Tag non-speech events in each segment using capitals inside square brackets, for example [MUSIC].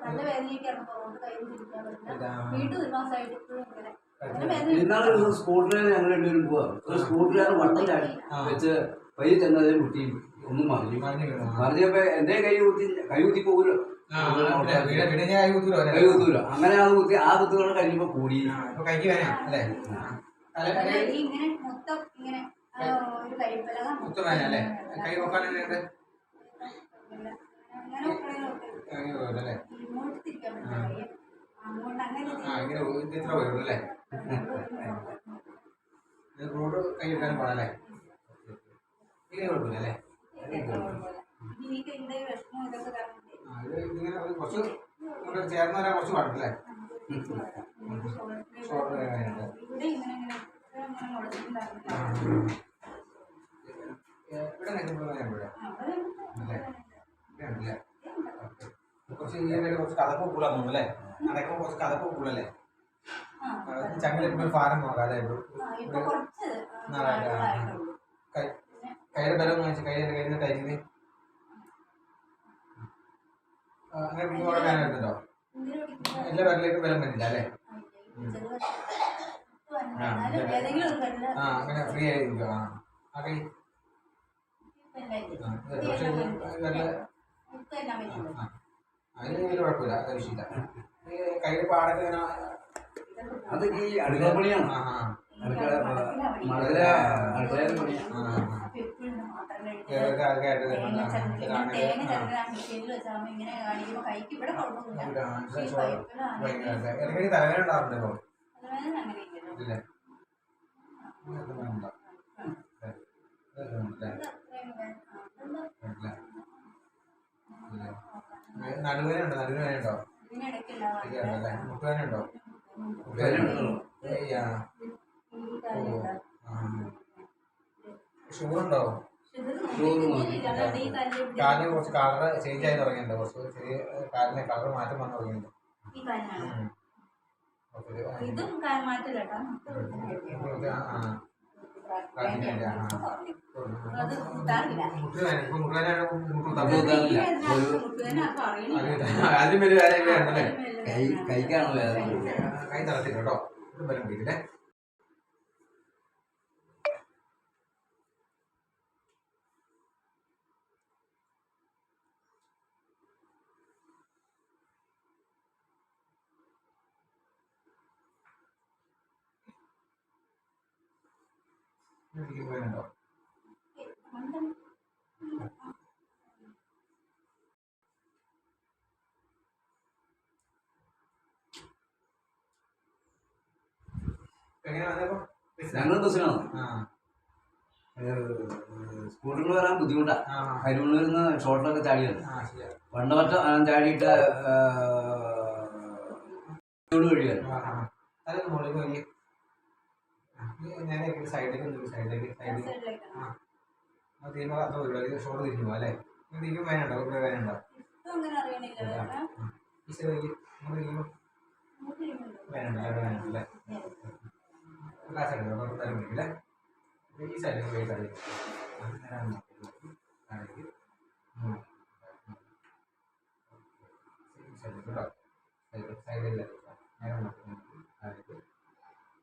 നല്ല വേദനയൊക്കെ ആയിരുന്നു അതുകൊണ്ട് കയ്യിൽ തിരിക്കാൻ പറ്റില്ല. വീണ്ടും ഒരു മാസമായിട്ട് ഇപ്പോഴും ഇങ്ങനെ നല്ല പറ്റില്ല. വേദന ഇന്നാളെ ഒരു സ്കൂട്ടറിൽ ഞങ്ങൾ രണ്ടുപേരും പോവാ ഒരു സ്കൂട്ടറുകാരൻ വട്ടം വെച്ച് പയ്യെ ചെന്നതേ കുട്ടി ഒന്നും മറിഞ്ഞു. മറിഞ്ഞപ്പോ എന്റെ കൈ കുത്തി കൈ കുത്തി പോകൂലോ? കൈ കുത്തൂലോ അങ്ങനെ അത് കുത്തി ആ കുത്തുകൾ കഴിഞ്ഞപ്പോ കൂടി. കൈ- ഇങ്ങനെ മൊത്തം ഇങ്ങനെ അല്ലേ? കൈ നോക്കരുത്. അല്ലേ? ആ. ഇങ്ങനെ ഇത് ഇത്ര പോയുള്ളൂ അല്ലേ? റോഡ് കൈ എടുക്കാനും പാടല്ലേ? ഇങ്ങനെ കുഴപ്പമില്ല അല്ലേ? ഇനി ഈ കൈയുടെ ഈ വിഷമം ഇതൊക്കെ കാരണത്തെ ആ, ഇത് കുറച്ച് ഇങ്ങോട്ട് ചേർന്ന് വരാൻ കുറച്ച് പാടില്ലേ ഷോർട്ട്. ഇവിടെ നിൽക്കുമ്പോൾ വേദന ഇവിടെ ആ, അവിടെ അല്ലേ ഇവിടെ ഉണ്ടല്ലേ ഓക്കേ. ഇടയിൽ കുറച്ച് കഥപ്പ് കൂടാൻ തോന്നുന്നു അല്ലേ? അതൊക്കെ കുറച്ച് കഥപ്പ് കൂടല്ലേ ആ, ചങ്ങിൽ ഫാരം നോക്കാം അല്ലേ? ബലം വാങ്ങിച്ചു കൈ കയ്യിൽ ടൈറ്റിന് അങ്ങനെ എന്തിനു എല്ലാ വിരലിലേക്കും ബലം വരുന്നില്ല അല്ലേ? ഒരു ആ അങ്ങനെ ഫ്രീ ആയിരിക്കും. ആ ആ കൈ? പക്ഷേ പറ്റില്ല. ആ. അതിന് വലിയ കുഴപ്പമില്ല അത് വിഷയമില്ല. കയ്യിൽ പാടൊക്കെ ഇങ്ങനെ അതൊക്കെ ഈ അടുക്കള പണിയാണ്. തലവേദന. ഇല്ലേ. ഇല്ലേ? ഇല്ലേ? ഏ, നടുവേദന ഉണ്ടോ കാലിലുണ്ടാ. ഷുഗർ ഉണ്ടോ കാലിന് കുറച്ച് കളർ ചേഞ്ച് ആയി തുടങ്ങിയിട്ടുണ്ട്. കുറച്ച് ചെറിയ കാലിന് കളർ മാറ്റം വന്നു തുടങ്ങിയിട്ടുണ്ട്. ഇതും മാറ്റല്ല കേട്ടോ. നമുക്ക് ആ, ആ. കാലിന്റെ, ആ, ആ. അത് കൂട്ടാറില്ല. മുട്ടുവേദന ഇപ്പൊ മുട്ടുവേദന മുട്ടു അത് തമ്മിൽ കൂട്ടാറില്ല. ഈ വേദന ആർക്കും മുട്ടുവേദന ആർക്കും വലിയ വേദന കൈ കൈക്കാണല്ലോ കൈ തളർത്തില്ല കേട്ടോ ഇത് ബലം പിടിക്കില്ലേ ഞങ്ങൾ സ്കൂട്ടറിൽ വരാൻ ബുദ്ധിമുട്ടാ. കരിമണ്ണൂരിൽ നിന്ന് ഷോർട്ടൊക്കെ ചാടിയാണ് പണ്ടവറ്റം ചാടിയിട്ട് വഴിയാണ് ആ, ആ. അതൊക്കെ മുകളിൽ പോയി നേരെ സൈഡിലേക്ക് സൈഡിലേക്ക് സൈഡിലേക്ക് ആ. അത് തീരുമ്പോൾ അത് പരിപാടി ഷോർട്ട് തിരിഞ്ഞു പോകും അല്ലേ? തിരിക്കും വേനുണ്ടോ വേനുണ്ടോ. ഈ തരം പിടിക്കില്ലേ സൈഡിലേക്ക് പോയി താഴേക്ക്. സൈഡിലേക്ക് കേട്ടോ. സൈഡിലേക്ക് നേരെ അങ്ങോട്ട് താഴേക്ക്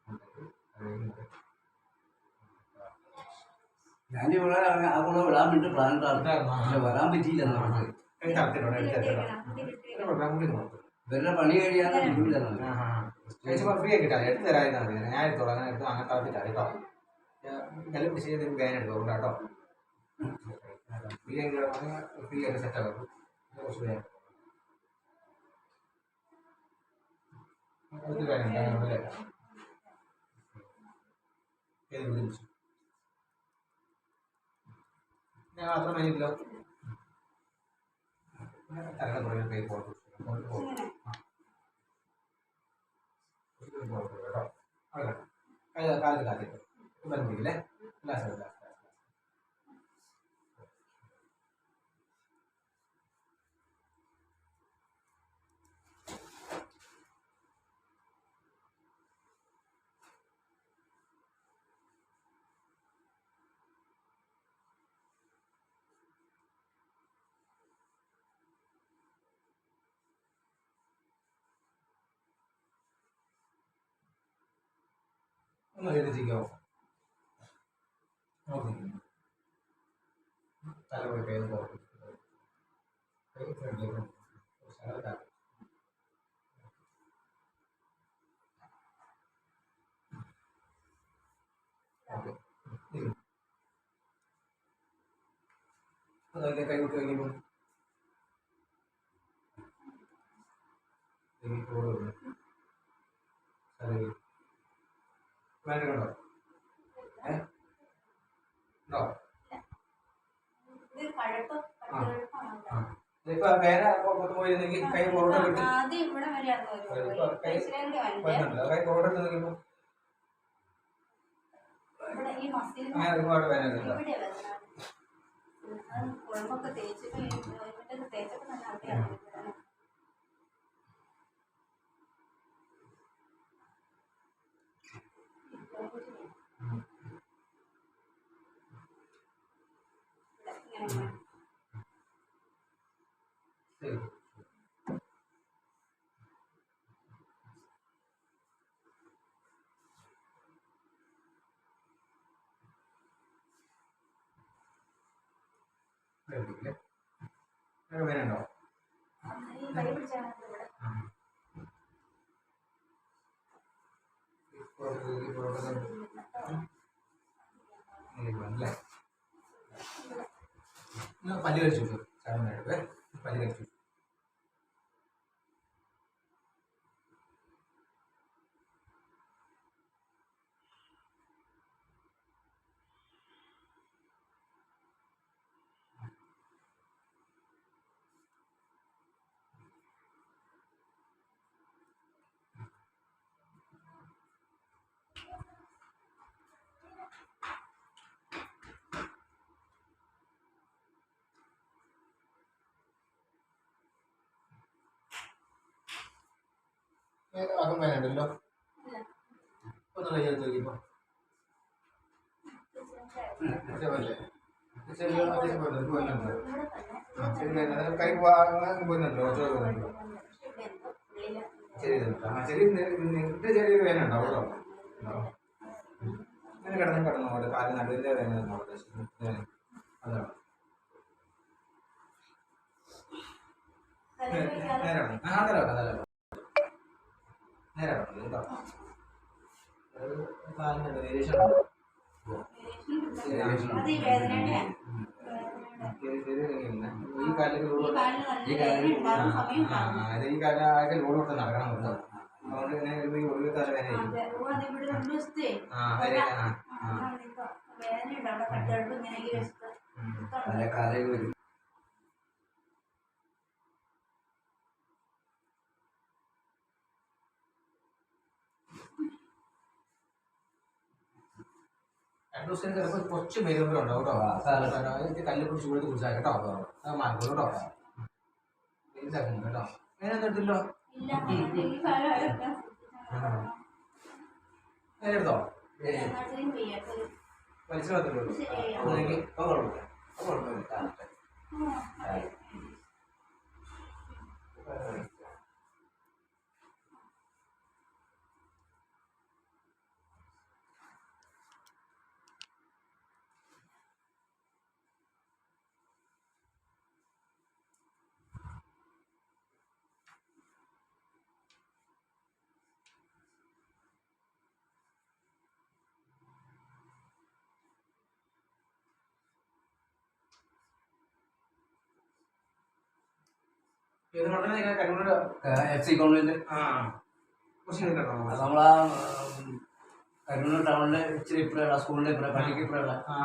അങ്ങോട്ടേക്ക് താഴേക്ക് ഇങ്ങോട്ടേക്ക്. ഞാൻ ഇവിടെ അവിടെ വിടാൻ വേണ്ടി പ്ലാൻ ഉണ്ടായിരുന്നു. പക്ഷെ വരാൻ പറ്റിയില്ല നമുക്ക് ഇവരുടെ പണി ഫ്രീ എടുത്ത് മതി ഞാൻ എടുത്തോളാം. അങ്ങനെ എടുത്ത് അങ്ങനെ തളർത്തിട്ടാ കേട്ടോ. വില പിടിച്ച് ചെയ്ത് വേന എടുക്കും കേട്ടോ. ഫ്രീ ആക്കി ഫ്രീ ആയിട്ട് സെറ്റ് ആക്കും. കുറച്ച് വേന അത് വേന ഏത് ബുദ്ധിമുട്ട് ഞാൻ അത്ര മതിയല്ലോ തലയുടെ പുറകെ കൈ പോകട്ടെ. ഇങ്ങനെ. കേട്ടോ. അവിടെ കൈ കാലത്ത് കാത്തിട്ട് ബലം പിടിക്കില്ലേ? ഗ്ലാസ് ഗ്ലാസ് ഒന്ന് എഴുതിക്കോ നോക്കി തല പോയി കയ്യിൽ പോകട്ടെ കൈ ഫ്രണ്ടിലേക്ക് ശകലം താഴെ. ഓക്കെ ഇരി. ഒന്ന് നോക്കിയേ, കൈ വിട്ട് കഴിയുമ്പോൾ വേണ്ടോ ഏ ഉണ്ടോ ഇത് കഴപ്പ് കഴുപ്പാണ് ആ ഇതിപ്പോ വേന പുറത്ത് പോയിരുന്നെങ്കിൽ കൈ പുറത്തോട്ട് വിട്ട് ആദ്യം ഇവിടെ വരെയാണ് വരുന്നത് ഇവിടെ ഈ മസിൽ കുഴമ്പൊക്കെ തേച്ചിട്ട് ഈ തേച്ചൊക്കെ തന്നെ അറിയാം ഇങ്ങനെ. വേറെ വേനുണ്ടോ ഈ കൈ പിടിച്ചാണ് ഇവിടെ അല്ലേ പല്ല് കഴിച്ചു പല്ല് കഴിച്ചു അതും വേനുണ്ടല്ലോ ഒന്ന് കൈ എടുത്ത് നോക്കിയപ്പോ ചെറുതല്ലേ ചെറിയ അത്യാവശ്യം പോയിട്ടുണ്ട് പോയിട്ടുണ്ട് ഇവിടെ തന്നെ ആ ശരി വേന കൈ പോകാൻ പോയിന്നുണ്ടല്ലോ കുറച്ച് വേണ്ടല്ലോ പക്ഷെ ഇവിടെ എന്തോ ഉള്ളിൽ ശരി ഇതുണ്ട്. ചെറിയ ശരി നിന്റെ ചെറിയൊരു വേന ഉണ്ടാവും കേട്ടോ. അങ്ങനെ കിടന്ന് കിടന്നു അവിടെ കാൽ നടുവിന്റെ വേന ഉണ്ടാവും വേന. അതാണ് തലയിൽ വെക്കാതെ നേരെ വേണം. ആ അതല്ല വേണ്ട. നേരെ കേട്ടോ വേരിയേഷൻ ഈ കാലിലേക്ക് ലോഡ് വേദന ഈ ലോഡ് കൊടുത്ത് നടക്കണം കേട്ടോ. അതുകൊണ്ട് ഇങ്ങനെ ഒരു ഒഴിവ് തല ആ വേന ആ വേദനയുണ്ട് അവിടെ കട്ടെടുപ്പ് ഇങ്ങനെ ഈ വശത്ത് ഉം. പല കാലം വരും ദിവസം ചിലപ്പോൾ കുറച്ച് മേലുമ്പോ ഉണ്ടാവും കേട്ടോ. കല്ല് പിടിച്ച് കൂടുതൽ കുടിച്ചാൽ കേട്ടോ. അത് മാർക്കും കേട്ടോ. ഇതാക്കും കേട്ടോ അങ്ങനെ അങ്ങനെ എടുത്തോ? വലിച്ചു മാത്രമേ ശരിയായി ഉള്ളൂ അത് കുഴപ്പമില്ല കുഴപ്പമില്ല എഫ് സി കോൺവെന്റ് നമ്മളാ കരുണ ടൗണിലെ ഇച്ചിരി ഇപ്പഴാണ് സ്കൂളിലെ ഇപ്പഴ പള്ളിക്ക് ഇപ്പഴാണ് ആ.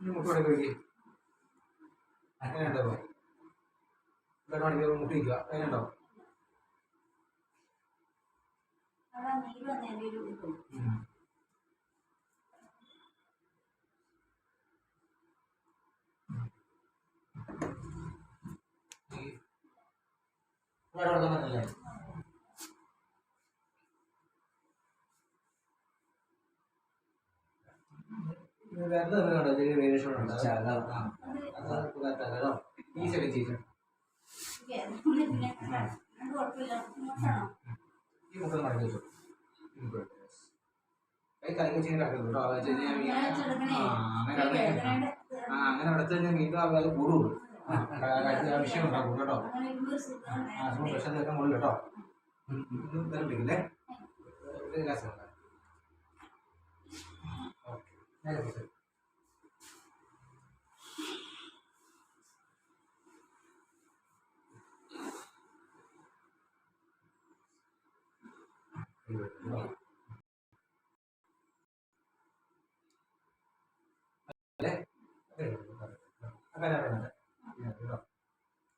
മുട്ടോടെ കഴിക്ക് അങ്ങനെയുണ്ടോ? രണ്ട് മണിക്കൂർ അതാ നീര് വന്ന് എന്റെ ഒരു ഇതും. വേറെ വേറെ ചെറിയ വേരിയേഷൻ ഉണ്ട് കേട്ടോ ഈ സൈഡ് ചേച്ചി പിന്നെ കുഴപ്പമില്ല നോക്കണോ ഈ മുഖം മടക്കി വെച്ചു കൈ കലക്കി വെച്ച് കിടക്കുന്നു കേട്ടോ അങ്ങനെ ഈ ആ അങ്ങനെ അടച്ചു കഴിഞ്ഞാൽ വീണ്ടും അത് കൂടുള്ളൂ വിഷയം ഉണ്ടാവും കേട്ടോ അങ്ങനെ ഇരിക്കുമ്പോ ഒരു സുഖം ആ സുഖം വിഷം തീർക്കാൻ കൊള്ളു കേട്ടോ ഇതൊന്നും തരപ്പിക്കില്ലേ ഒരു ഗ്ലാസ് വെക്കാം. ഓക്കേ. നേരെ പിടിച്ചോ. അല്ലേ? അതെ, അതെ. അങ്ങനെ വേണ്ട. ഇങ്ങനെ കേട്ടോ.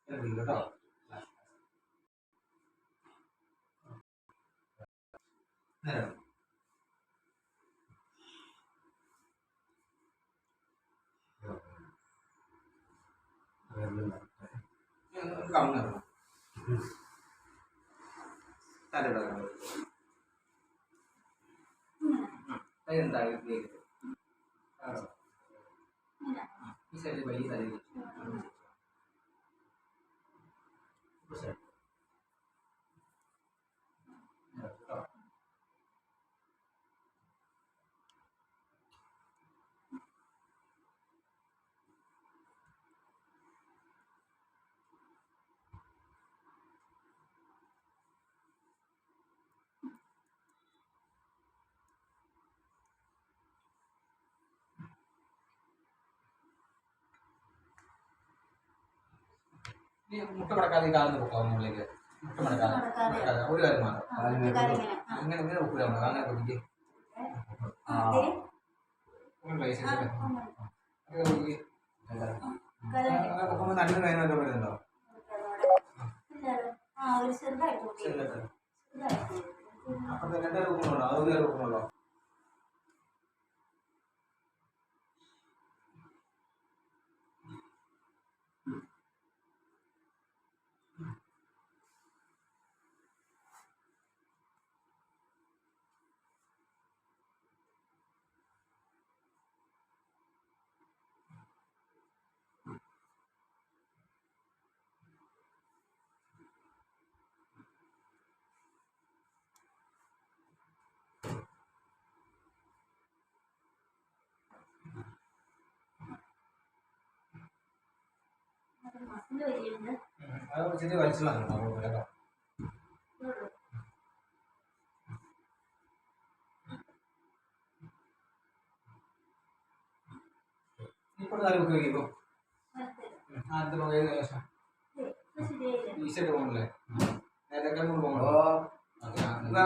ഇങ്ങനെ പിടിക്ക് കേട്ടോ. നേരെ ഇടണം. ഒന്ന് കമന്ന് ഇടണം. തല ഇടണം. ആ, കൈ. ആ, ഈ സൈഡിൽ വലിയ തലയിൽ ഈ മുട്ട മടക്കാതെ ഈ കാലിന് പൊക്കോ മുകളിലേക്ക്. മുട്ട മടക്കാതെ. ഒരു കാര്യം മാത്രം. ഇങ്ങനെ. ഇങ്ങനെ പൊക്കൂല നമ്മൾ അങ്ങനെ പൊക്കിക്ക് അപ്പൊ രണ്ടേ ചെയ്ത് ഒന്ന് അങ്ങനെ പൊക്കിക്ക് കലം അങ്ങനെ പൊക്കുമ്പോൾ നടുവ് വേദന വല്ലതും വരുന്നുണ്ടോ ഇല്ലല്ലോ. ആ ഒരു ചെറുതായിട്ട് കൂട്ടി. ചെറുതായിട്ട്. ചെറുതായിട്ട്. അപ്പുറത്തെ രണ്ടേ റൂമുണ്ടോ അത് ഒരു റൂമുണ്ടോ അത് മസിൽ വലിയുണ്ട്. അത് ചെറിയ വലിച്ചു ഇതുള്ളൂ. ഇപ്പോൾ നാല് ബുക്ക്. ആദ്യത്തെ ശേഷം. പോകണല്ലേ നേരത്തെ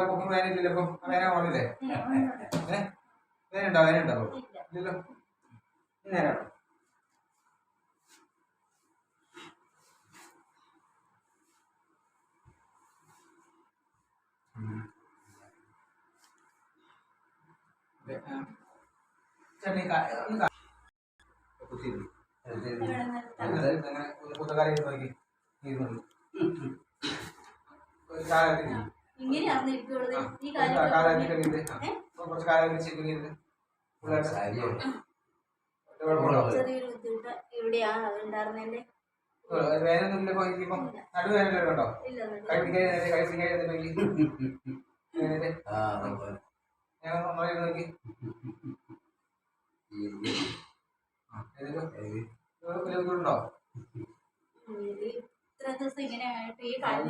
പോകണോ വേനയില്ലല്ലോ വേന പോകണില്ലേ ഇല്ലല്ലോ. നേരം ചേട്ടൻ ഒന്ന് കാ- കുത്തിയിരുന്നു. ഇവിടെ നിർത്താം. അങ്ങനെ അങ്ങനെ ഒന്ന് കുത്തക്കാരെ നോക്കി ഇരുന്നു ഒരു കാലത്തിൽ ഇങ്ങനെയാണെന്ന് ഇരിക്കുള്ളൂ. ഈ കുറച്ച് കാര്യം കാലത്തിൽ ഇരുന്ന് ഏ? കുറച്ച് കാലം വെച്ചിട്ട് പിള്ളേരുടെ സാരിയാണ്. കുഴപ്പമുണ്ടോ ചെറിയൊരു ബുദ്ധിമുട്ട് ഇവിടെയാ ഉണ്ടായിരുന്നതിന്റെ വേനൊന്നും ഇല്ല ഇപ്പം നടുവേനല്ലോ ഉണ്ടോ ഇല്ല കൈ [LAUGHS] ഞാൻ നോക്കി. നോക്കി ഉണ്ടോ? ഇത്ര ദിവസം ഇങ്ങനെ ആയിട്ട് ഈ കാര്യം